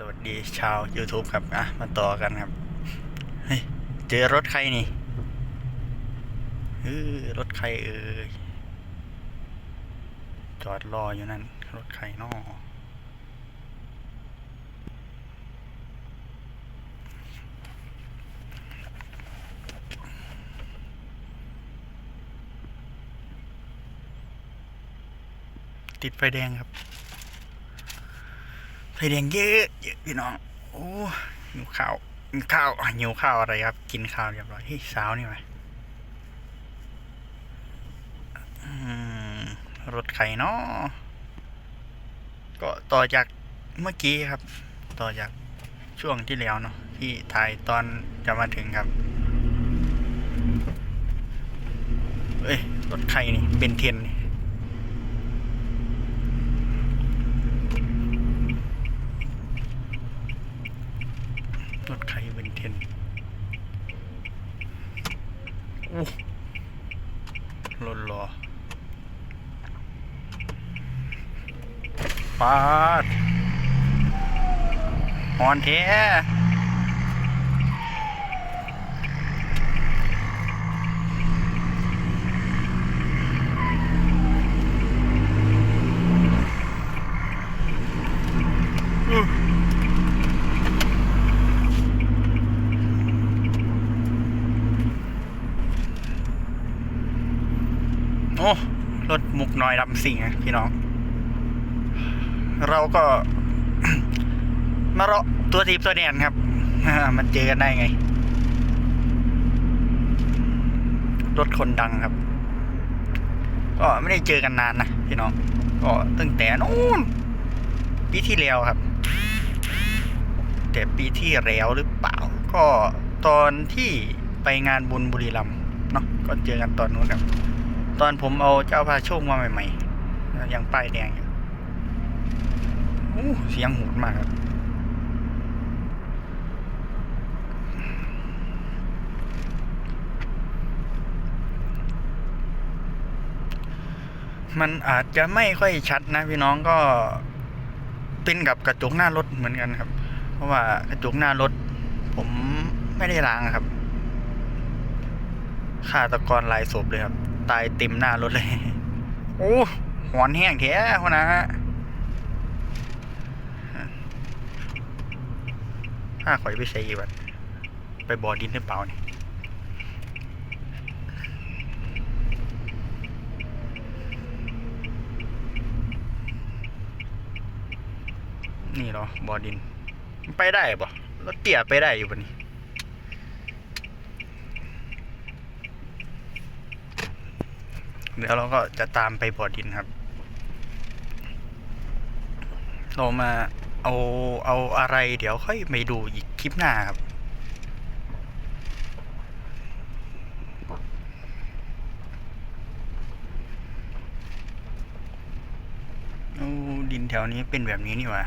สวัสดีชาว YouTube ครับ อะ มาต่อกันครับ เฮ้ย เจอรถใครนี่เออรถใครเอ่ยจอดรออยู่นั่น รถใครนอติดไฟแดงครับ ไฟแดงเยอะเยอะพี่น้อง โอ้หิวข้าวหิวข้าวหิวข้าวอะไรครับ กินข้าวเรียบร้อยเฮ้ยสาวนี่ไหมรถไข่เนาะก็ต่อจากเมื่อกี้ครับ ต่อจากช่วงที่แล้วเนาะที่ถ่ายตอนจะมาถึงครับ เอ้ยรถใครนี่เบนเทนนี่ รถใครเป็นเทน หล่นหรอปาดฮอนแท้ โอ้รถมุกน้อยดำสิงอะพี่น้อง เราก็ มาเราะตัวทีบตัวแดนครับมันเจอกันได้ไง รถคนดังครับ ก็ไม่ได้เจอกันนานนะพี่น้อง ก็ตั้งแต่นู้นปีที่แล้วครับ แต่ปีที่แล้วหรือเปล่า ก็ตอนที่ไปงานบุญบุรีรัมย์เนาะก็เจอกันตอนนู้นครับ ตอนผมเอาเจ้าพาโชคมาใหม่ๆยังป้ายแดงอยู่เสียงหูดมากครับมันอาจจะไม่ค่อยชัดนะพี่น้องก็เป็นกับกระจกหน้ารถเหมือนกันครับ เพราะว่ากระจกหน้ารถ ผมไม่ได้ล้างครับฆาตะกรลายศพเลยครับ ตายเต็มหน้ารถเลย โอ้หอนแห้งแท้พวกนะถ้าข่อยไปใส่บัดไปบอดินหรือเปล่าเนี่ยนี่เหรอบอดิน ไปได้ปะรถเตี้ยไปได้อยู่ปะนี่ เดี๋ยวเราก็จะตามไปบ่อดินครับ เรามาเอาเอาอะไร เดี๋ยวค่อยไปดูอีกคลิปหน้าครับดินแถวนี้เป็นแบบนี้นี่วะ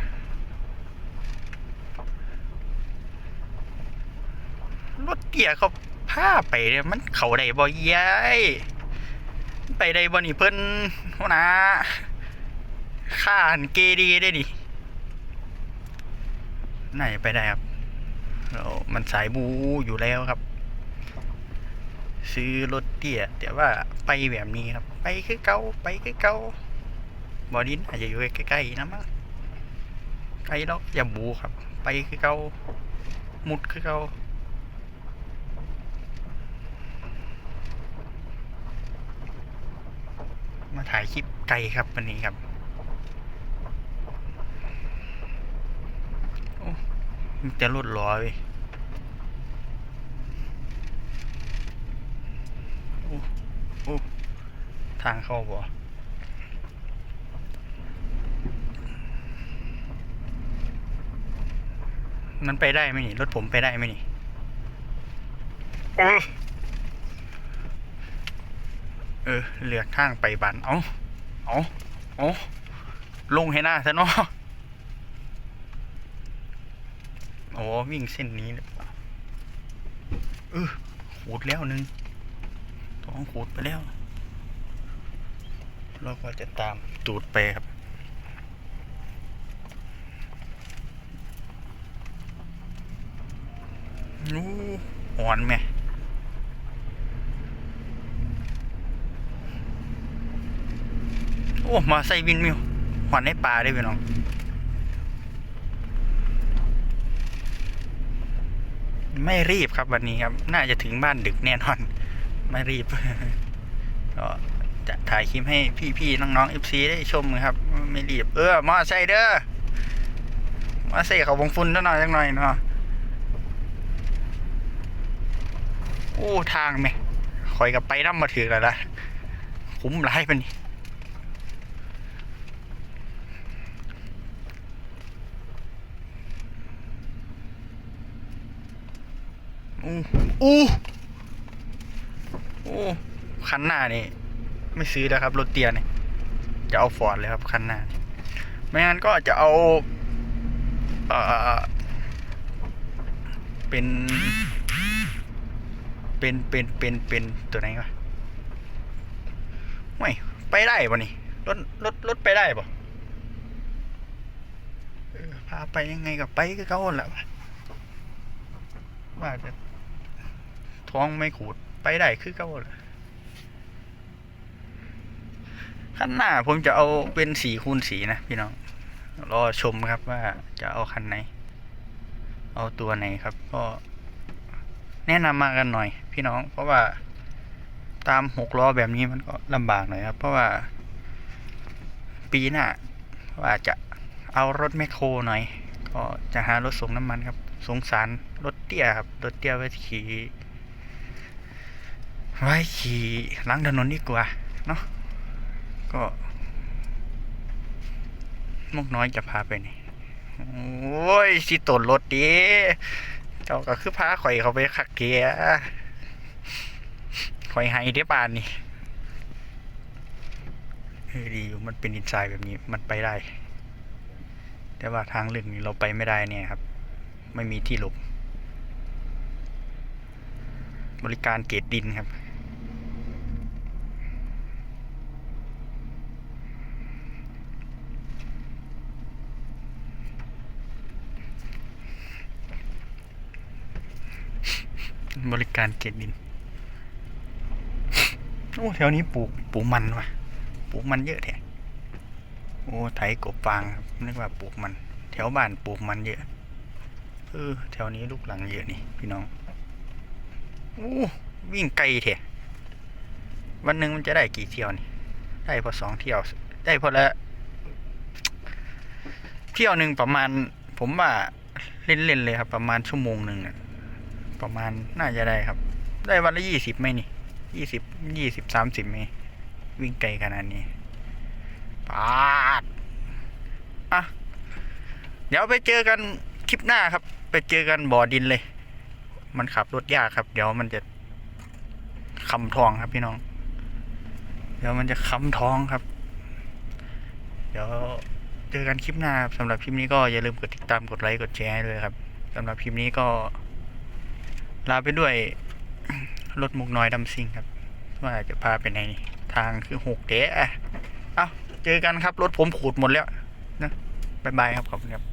รถเกียร์เขาพาไปเนี่ยมันเขาได้บ่ย้าย ไปได้บ่นี่เพิ่นนะข้าหันเกดีได้ดิไหนไปได้ครับเรามันสายบูอยู่แล้วครับ ซื้อรถเตี้ยแต่ว่าไปแบบนี้ครับ ไปคือเกาไปคือเกาบอดินอาจจะอยู่ใกล้ๆนะมั้งไกลแล้วอย่าบูครับ ไปคือเกามุดคือเกา มาถ่ายคลิปไกลครับวันนี้ครับโอ้มันจะรถล้อเว้ยโอ้โอ้ทางเข้าบ่มันไปได้ไหมนี่ รถผมไปได้ไหมนี่ เออเลือกข้างไปบันเอาเอาเอาลงให้หน้าซะเนาะโอ้วิ่งเส้นนี้เล่าเออขูดแล้วหนึงท้องขูดไปแล้ว เราก็จะตามตูดไปครับอู้หอนไหม อ้มาใส่วินมิวหอนในป่าได้พี่น้องไม่รีบครับวันนี้ครับ น่าจะถึงบ้านดึกแน่นอน ไม่รีบ ก็จะถ่ายคลิปให้พี่ๆน้องๆ FC ได้ชมครับ ไม่รีบ เออมอไซค์เด้อมอไซค์เขาวงฟุนจักหน่อยจักหน่อยเนาะโอ้ทางไหมคอยกับไปน้ำมาถือแล้วละคุ้มไรปะนี่ อู้อู้โอ้คันหน้านี่ ไม่ซื้อแล้วครับ รถเตียเนี่ยจะเอาฟอร์ดเลยครับคันหน้า ไม่งั้นก็จะเอาเอ่อเป็น เป็นเป็นเป็นเป็นตัวไหนวะไม่ไปได้ป่ะนี่รถรถรถไปได้ป่ะพาไปยังไงก็ไปก็เขาแหละวะว่าจะ ท้องไม่ขูดไปได้คือเขาแหละคันหน้าผมจะเอาเป็นสีคูณสีนะพี่น้อง รอชมครับว่าจะเอาคันไหน เอาตัวไหนครับ ก็แนะนำมากันหน่อย พี่น้อง เพราะว่าตามหกล้อแบบนี้มันก็ลำบากหน่อยครับ เพราะว่า ปีหน้าว่าจะเอารถแมคโครหน่อย ก็จะหารถส่งน้ำมันครับ สงสารรถเตี้ยครับ รถเตี้ยไว้ขี่ ไว้ขี่ล้างถนนดีกว่าเนาะก็มุกน้อยจะพาไปนี่โอ้ยสิตนรถดิเจ้าก็คือพาข่อยเขาไปขักเกียข่อยให้ได้ปานนี่เออดีอยู่มันเป็นอินไซด์แบบนี้มันไปได้ แต่ว่าทางลึกนี่เราไปไม่ได้เนี่ยครับ ไม่มีที่หลบบริการเกตดินครับ บริการเกตดิน โอ้แถวนี้ปลูกปลูกมันว่ะ ปลูกมันเยอะแท้โอ้ไถกบฟางนึกว่าปลูกมัน แถวบ้านปลูกมันเยอะเออแถวนี้ลูกหลังเยอะนี่พี่น้องโอ้วิ่งไกลแท้วันหนึ่งมันจะได้กี่เที่ยวนี่ ได้พอสองเที่ยว ได้พอละเที่ยวหนึ่งประมาณ ผมว่าเล่นๆเลยครับ ประมาณชั่วโมงหนึ่งอะ ประมาณน่าจะได้ครับ ได้วันละยี่สิบไหมนี่ยี่สิบยี่สิบสามสิบไหมวิ่งไกลขนาดนี้ปาดอะเดี๋ยวไปเจอกันคลิปหน้าครับ ไปเจอกันบ่อดินเลย มันขับรถยากครับ เดี๋ยวมันจะคำทองครับพี่น้อง เดี๋ยวมันจะคำท้องครับ เดี๋ยวเจอกันคลิปหน้าครับสำหรับคลิปนี้ก็อย่าลืมกดติดตามกดไลค์กดแชร์ให้ด้วยครับสำหรับคลิปนี้ก็ ลาไปด้วยรถมุกน้อยดำซิงครับ ว่าจะพาไปในทางคือหกเดะอะ เอ้าเจอกันครับ รถผมขูดหมดแล้วนะบายบายครับขอบคุณครับ